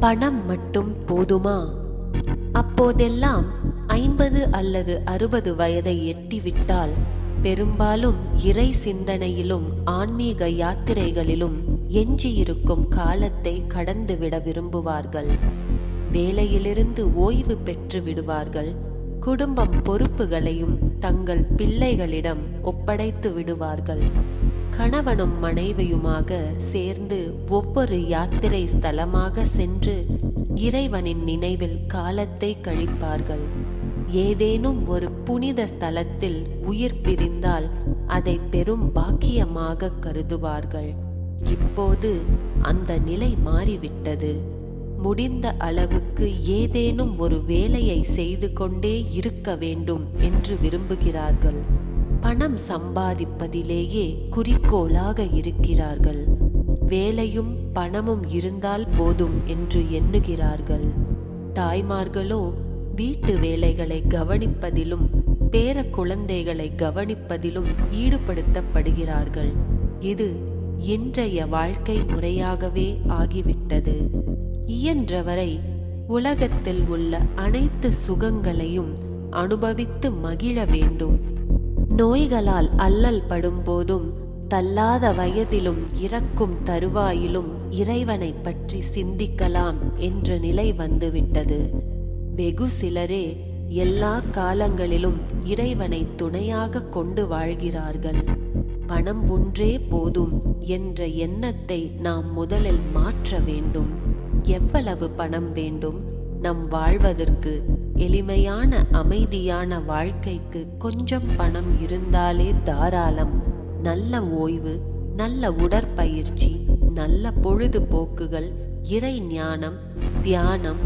பணம் மட்டும் போதுமா? அப்போதெல்லாம் ஐம்பது அல்லது அறுபது வயதை எட்டிவிட்டால் பெரும்பாலும் இறை சிந்தனையிலும் ஆன்மீக யாத்திரைகளிலும் எஞ்சியிருக்கும் காலத்தை கடந்துவிட விரும்புவார்கள். வேலையிலிருந்து ஓய்வு பெற்று விடுவார்கள். குடும்பம் பொறுப்புகளையும் தங்கள் பிள்ளைகளிடம் ஒப்படைத்து விடுவார்கள். கணவனும் மனைவியுமாக சேர்ந்து ஒவ்வொரு யாத்திரை ஸ்தலமாக சென்று இறைவனின் நினைவில் காலத்தை கழிப்பார்கள். ஏதேனும் ஒரு புனித ஸ்தலத்தில் உயிர் பிரிந்தால் அதை பெரும் பாக்கியமாக கருதுவார்கள். இப்போது அந்த நிலை மாறிவிட்டது. முடிந்த அளவுக்கு ஏதேனும் ஒரு வேலையை செய்து கொண்டே இருக்க வேண்டும் என்று விரும்புகிறார்கள். பணம் சம்பாதிப்பதிலேயே குறிக்கோளாக இருக்கிறார்கள். வேலையும் பணமும் இருந்தால் போதும் என்று எண்ணுகிறார்கள். தாய்மார்களோ வீட்டு வேலைகளை கவனிப்பதிலும் பேர குழந்தைகளை கவனிப்பதிலும் ஈடுபடுத்தப்படுகிறார்கள். இது இன்றைய வாழ்க்கை முறையாகவே ஆகிவிட்டது. இயன்றவரை உலகத்தில் உள்ள அனைத்து சுகங்களையும் அனுபவித்து மகிழ வேண்டும். நோய்களால் அல்லல் படும்போதும் தள்ளாத வயதிலும் இறக்கும் தருவாயிலும் இறைவனை பற்றி சிந்திக்கலாம் என்ற நிலை வந்துவிட்டது. வெகு சிலரே எல்லா காலங்களிலும் இறைவனை துணையாக கொண்டு வாழ்கிறார்கள். பணம் ஒன்றே போதும் என்ற எண்ணத்தை நாம் முதலில் மாற்ற வேண்டும். எவ்வளவு பணம் வேண்டும்? நம் வாழ்வதற்கு எளிமையான அமைதியான வாழ்க்கைக்கு கொஞ்சம் பணம் இருந்தாலே தாராளம். நல்ல ஓய்வு நல்ல உடற்பயிற்சி நல்ல பொழுதுபோக்குகள் இறை ஞானம் தியானம்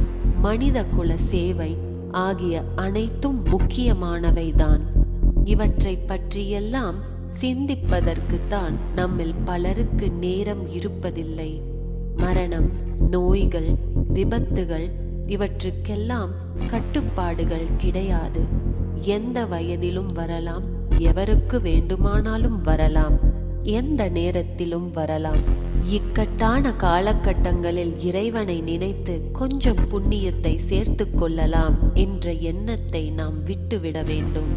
மனித குல சேவை ஆகிய அனைத்தும் முக்கியமானவைதான். இவற்றை பற்றியெல்லாம் சிந்திப்பதற்குத்தான் நம்மில் பலருக்கு நேரம் இருப்பதில்லை. மரணம் நோய்கள் விபத்துகள் இவற்றுக்கெல்லாம் கட்டுப்பாடுகள் கிடையாது. எந்த வயதிலும் வரலாம் எவருக்கு வேண்டுமானாலும் வரலாம் எந்த நேரத்திலும் வரலாம். இக்கட்டான காலகட்டங்களில் இறைவனை நினைத்து கொஞ்சம் புண்ணியத்தை சேர்த்து கொள்ளலாம் என்ற எண்ணத்தை நாம் விட்டுவிட வேண்டும்.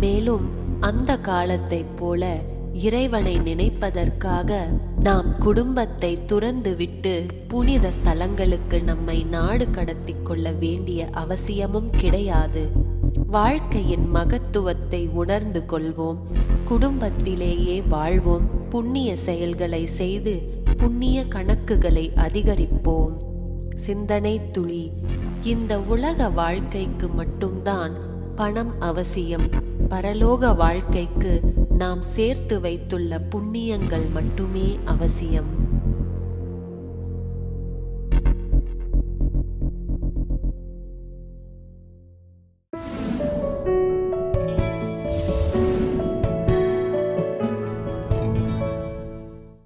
மேலும் அந்த காலத்தைப் போல இறைவனை நினைப்பதற்காக நாம் குடும்பத்தை துறந்துவிட்டு புனித ஸ்தலங்களுக்கு நம்மை நாடு கடத்தி கொள்ள வேண்டிய அவசியமும் கிடையாது. வாழ்க்கையின் மகத்துவத்தை உணர்ந்து கொள்வோம். குடும்பத்திலேயே வாழ்வோம். புண்ணிய செயல்களை செய்து புண்ணிய கணக்குகளை அதிகரிப்போம். சிந்தனை துளி. இந்த உலக வாழ்க்கைக்கு மட்டும்தான் பணம் அவசியம். பரலோக வாழ்க்கைக்கு நாம் சேர்த்து வைத்துள்ள புண்ணியங்கள் மட்டுமே அவசியம்.